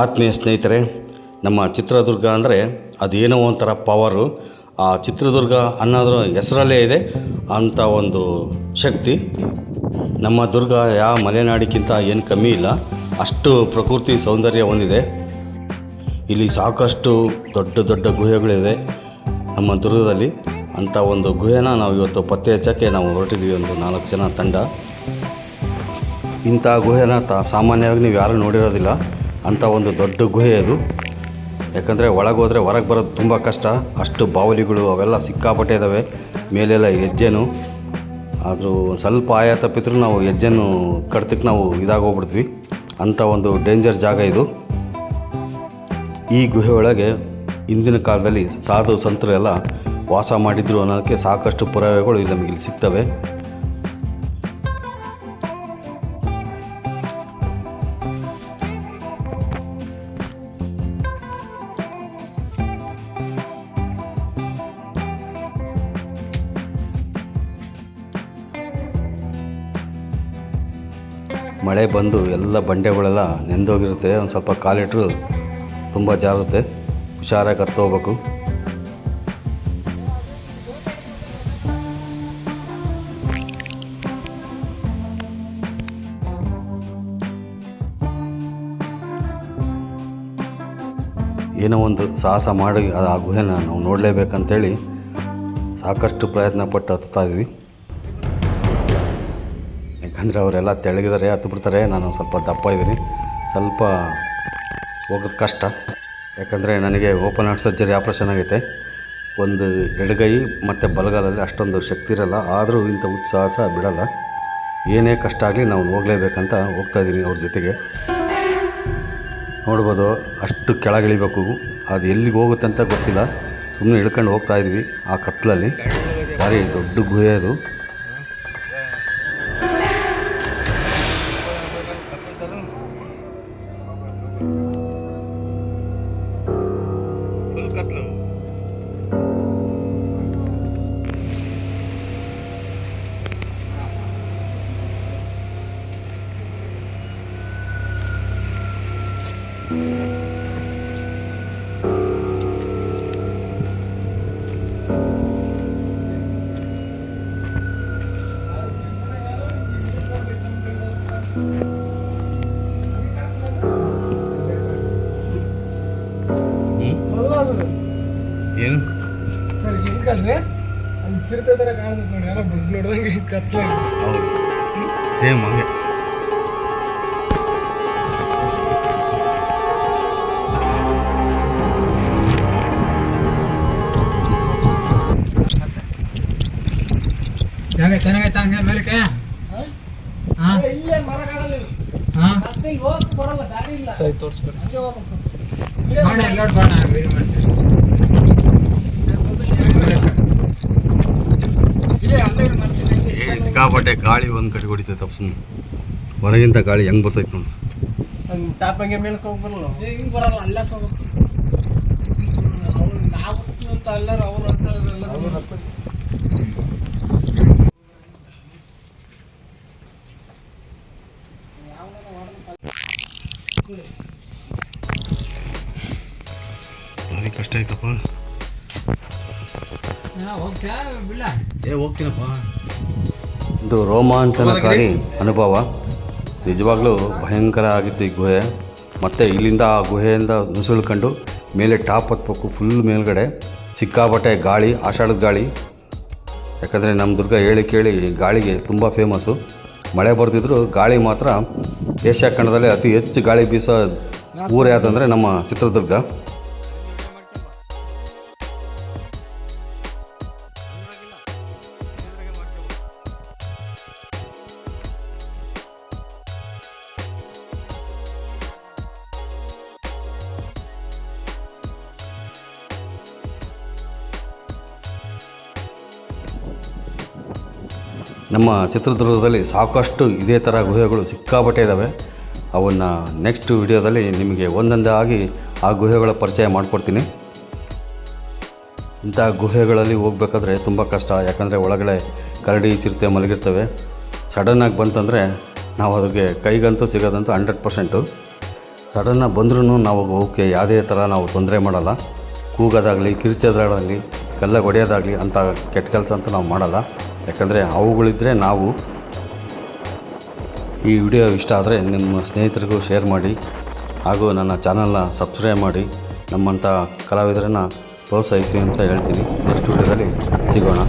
ಆತ್ಮೀಯ ಸ್ನೇಹಿತರೆ, ನಮ್ಮ ಚಿತ್ರದುರ್ಗ ಅಂದರೆ ಅದೇನೋ ಒಂಥರ ಪವರು ಆ ಚಿತ್ರದುರ್ಗ ಅನ್ನೋದ್ರ ಹೆಸರಲ್ಲೇ ಇದೆ ಅಂಥ ಒಂದು ಶಕ್ತಿ. ನಮ್ಮ ದುರ್ಗ ಯಾವ ಮಲೆನಾಡಿಗಿಂತ ಏನು ಕಮ್ಮಿ ಇಲ್ಲ, ಅಷ್ಟು ಪ್ರಕೃತಿ ಸೌಂದರ್ಯ ಹೊಂದಿದೆ. ಇಲ್ಲಿ ಸಾಕಷ್ಟು ದೊಡ್ಡ ದೊಡ್ಡ ಗುಹೆಗಳಿವೆ ನಮ್ಮ ದುರ್ಗದಲ್ಲಿ. ಅಂಥ ಒಂದು ಗುಹೆನ ನಾವು ಇವತ್ತು ಪತ್ತೆ ಹಚ್ಚೋಕ್ಕೆ ನಾವು ಹೊರಟಿದ್ದೀವಿ, ಒಂದು ನಾಲ್ಕು ಜನ ತಂಡ. ಇಂಥ ಗುಹೆನ ತ ಸಾಮಾನ್ಯವಾಗಿ ನೀವು ಯಾರೂ ನೋಡಿರೋದಿಲ್ಲ. ಅಂಥ ಒಂದು ದೊಡ್ಡ ಗುಹೆ ಅದು. ಯಾಕಂದರೆ ಒಳಗೆ ಹೋದರೆ ಹೊರಗೆ ಬರೋದು ತುಂಬ ಕಷ್ಟ. ಅಷ್ಟು ಬಾವಲಿಗಳು ಅವೆಲ್ಲ ಸಿಕ್ಕಾಪಟ್ಟೆ ಇದ್ದಾವೆ ಮೇಲೆಲ್ಲ ಹೆಜ್ಜೆನು. ಆದರೂ ಸ್ವಲ್ಪ ಆಯ ತಪ್ಪಿದ್ರು ನಾವು ಹೆಜ್ಜೆನು ಕಡ್ತಕ್ಕೆ ನಾವು ಇದಾಗೋಗ್ಬಿಡ್ತೀವಿ ಅಂಥ ಒಂದು ಡೇಂಜರ್ ಜಾಗ ಇದು. ಈ ಗುಹೆ ಒಳಗೆ ಹಿಂದಿನ ಕಾಲದಲ್ಲಿ ಸಾಧು ಸಂತರು ಎಲ್ಲ ವಾಸ ಮಾಡಿದ್ರು ಅನ್ನೋದಕ್ಕೆ ಸಾಕಷ್ಟು ಪುರಾವೆಗಳು ಇಲ್ಲಿ ನಮಗೆ ಇಲ್ಲಿ ಸಿಗ್ತವೆ. ಮಳೆ ಬಂದು ಎಲ್ಲ ಬಂಡೆಗಳೆಲ್ಲ ನೆಂದೋಗಿರುತ್ತೆ. ಒಂದು ಸ್ವಲ್ಪ ಕಾಲಿಟ್ರು ತುಂಬ ಜಾರುತ್ತೆ. ಹುಷಾರಾಗಿ ಹತ್ತು ಹೋಗ್ಬೇಕು. ಏನೋ ಒಂದು ಸಾಹಸ ಮಾಡಿ, ಆ ಗುಹೆನ ನಾವು ನೋಡಲೇಬೇಕಂತೇಳಿ ಸಾಕಷ್ಟು ಪ್ರಯತ್ನ ಪಟ್ಟು ಹತ್ತಾ ಯಾಕಂದರೆ ಅವರೆಲ್ಲ ತೆಳಗಿದ್ದಾರೆ ಹತ್ತು ಬಿಡ್ತಾರೆ ನಾನು ಸ್ವಲ್ಪ ದಪ್ಪ ಇದ್ದೀನಿ. ಸ್ವಲ್ಪ ಹೋಗೋದು ಕಷ್ಟ. ಯಾಕಂದರೆ ನನಗೆ ಓಪನ್ ಹಾರ್ಟ್ ಸರ್ಜರಿ ಆಪ್ರೇಷನ್ ಆಗೈತೆ. ಒಂದು ಎಡಗೈ ಮತ್ತು ಬಲಗಾಲಲ್ಲಿ ಅಷ್ಟೊಂದು ಶಕ್ತಿ ಇರಲ್ಲ. ಆದರೂ ಇಂಥ ಉತ್ಸಾಹ ಬಿಡಲ್ಲ. ಏನೇ ಕಷ್ಟ ಆಗಲಿ ನಾವು ಹೋಗಲೇಬೇಕಂತ ಹೋಗ್ತಾ ಇದ್ದೀನಿ ಅವ್ರ ಜೊತೆಗೆ. ನೋಡ್ಬೋದು, ಅಷ್ಟು ಕೆಳಗಿಳಿಬೇಕು. ಅದು ಎಲ್ಲಿಗೆ ಹೋಗುತ್ತೆ ಅಂತ ಗೊತ್ತಿಲ್ಲ. ಸುಮ್ಮನೆ ಇಳ್ಕೊಂಡು ಹೋಗ್ತಾ ಇದ್ವಿ ಆ ಕತ್ತಲಲ್ಲಿ ಭಾರಿ ದೊಡ್ಡ ಗುಹೆ ಅದು. ಏನು? ಸರ್ ಹಿಂಗಲ್ರಿ? ಅಲ್ಲಿ ಚಿರತೆ ಥರ ಕಾಣ್ಬೇಕು ನೋಡಿ ಎಲ್ಲ ಬಂದು ನೋಡಿದಂಗೆ ಕತ್ಲಾಗಿ ಹೌದು. ಸೇಮ್ ಹಂಗೆ. ಜಾಗ ಚೆನ್ನಾಗೈತಾ ಹಂಗೆ ಮೇಲಕ್ಕೆ? ಹಾಂ? ಇಲ್ಲೇ ಮರಗಾಲಲ್ಲಿ ಹಾಂ? ಮತ್ತೆ ಇಲ್ಲಿ ಹೋಗಕ್ ಬರಲ್ಲ ದಾರಿ ಇಲ್ಲ. ಸರಿ ತೋರಿಸ್ಬೇಕು ಮಾಡಿ ಎಲ್ಲ ಬಾಣ ವೀಡಿಯೋ ಮಾಡ್ತೀವಿ ಇಲ್ಲೇ ಅಲ್ಲೇ ಇಲ್ಲಿ ಮಾಡ್ತೀನಿ ಏ ಸಿಕ್ಕಾಪಟ್ಟೆ ಗಾಳಿ ಒಂದು ಕಡೆ ಹೊಡಿತೈತೆ ತಪ್ಪು ಸುಮ್ಮನೆ ಹೊರಗಿಂತ ಗಾಳಿ ಹೆಂಗೆ ಬರ್ತೈತೆ ನೋಡಿ. ಹಂಗೆ ಟಾಪ್ ಹಂಗೆ ಮೇಲಕ್ಕೆ ಹೋಗಿ ಬರಲ್ಲ ಹಿಂಗ್ ಬರಲ್ಲ ಅಲ್ಲೇ ಹೋಗ್ಬೇಕು ಅವ್ರು ನಾವು ಅಂತ ಎಲ್ಲರೂ ಅವ್ರು ಅಂತ ಭಾರಿ ಕಷ್ಟ ಬಿಡ ಏ ಹೋಗ್ತೀನಪ್ಪ. ಇದು ರೋಮಾಂಚನಕಾರಿ ಅನುಭವ. ನಿಜವಾಗ್ಲೂ ಭಯಂಕರ ಆಗಿತ್ತು ಈ ಗುಹೆ. ಮತ್ತು ಇಲ್ಲಿಂದ ಆ ಗುಹೆಯಿಂದ ನುಸುಳ್ಕೊಂಡು ಮೇಲೆ ಟಾಪ್ ಹತ್ಬೇಕು ಫುಲ್ ಮೇಲ್ಗಡೆ ಸಿಕ್ಕಾಪಟ್ಟೆ ಗಾಳಿ ಆಷಾಢದ ಗಾಳಿ. ಯಾಕಂದರೆ ನಮ್ಮ ದುರ್ಗ ಹೇಳಿ ಕೇಳಿ ಗಾಳಿಗೆ ತುಂಬ ಫೇಮಸ್ಸು ಮಳೆ ಬರ್ತಿದ್ರು ಗಾಳಿ ಮಾತ್ರ ಏಷ್ಯಾ ಖಂಡದಲ್ಲೇ ಅತಿ ಹೆಚ್ಚು ಗಾಳಿ ಬೀಸೋ ಊರು ಯಾವುದಂದರೆ ನಮ್ಮ ಚಿತ್ರದುರ್ಗ. ನಮ್ಮ ಚಿತ್ರದುರ್ಗದಲ್ಲಿ ಸಾಕಷ್ಟು ಇದೇ ಥರ ಗುಹೆಗಳು ಸಿಕ್ಕಾಪಟ್ಟೆ ಇದ್ದಾವೆ ಅವನ್ನು ನೆಕ್ಸ್ಟ್ ವಿಡಿಯೋದಲ್ಲಿ ನಿಮಗೆ ಒಂದೊಂದಾಗಿ ಆ ಗುಹೆಗಳ ಪರಿಚಯ ಮಾಡಿಕೊಡ್ತೀನಿ. ಇಂಥ ಗುಹೆಗಳಲ್ಲಿ ಹೋಗ್ಬೇಕಾದ್ರೆ ತುಂಬ ಕಷ್ಟ. ಯಾಕಂದರೆ ಒಳಗಡೆ ಕರಡಿ ಚಿರತೆ ಮಲಗಿರ್ತವೆ. ಸಡನ್ನಾಗಿ ಬಂತಂದರೆ ನಾವು ಅದಕ್ಕೆ ಕೈಗಂತೂ ಸಿಗೋದಂತೂ ಹಂಡ್ರೆಡ್ ಪರ್ಸೆಂಟು ಸಡನ್ನಾಗಿ ಬಂದ್ರೂ ನಾವು ಓಕೆ, ಯಾವುದೇ ಥರ ನಾವು ತೊಂದರೆ ಮಾಡಲ್ಲ. ಕೂಗೋದಾಗಲಿ, ಕಿರ್ಚೋದಾಗಲಿ, ಕಲ್ಲ ಹೊಡೆಯೋದಾಗಲಿ ಅಂಥ ಕೆಟ್ಟ ಕೆಲಸ ಅಂತೂ ನಾವು ಮಾಡಲ್ಲ. ಯಾಕಂದರೆ ಅವುಗಳಿದ್ದರೆ ನಾವು ಈ ವಿಡಿಯೋ ಇಷ್ಟ ಆದರೆ ನಿಮ್ಮ ಸ್ನೇಹಿತರಿಗೂ ಶೇರ್ ಮಾಡಿ ಹಾಗೂ ನನ್ನ ಚಾನಲ್ನ ಸಬ್ಸ್ಕ್ರೈಬ್ ಮಾಡಿ. ನಮ್ಮಂಥ ಕಲಾವಿದರನ್ನು ಪ್ರೋತ್ಸಾಹಿಸಿ ಅಂತ ಹೇಳ್ತೀನಿ. ನೆಕ್ಸ್ಟ್ ವಿಡಿಯೋದಲ್ಲಿ ಸಿಗೋಣ.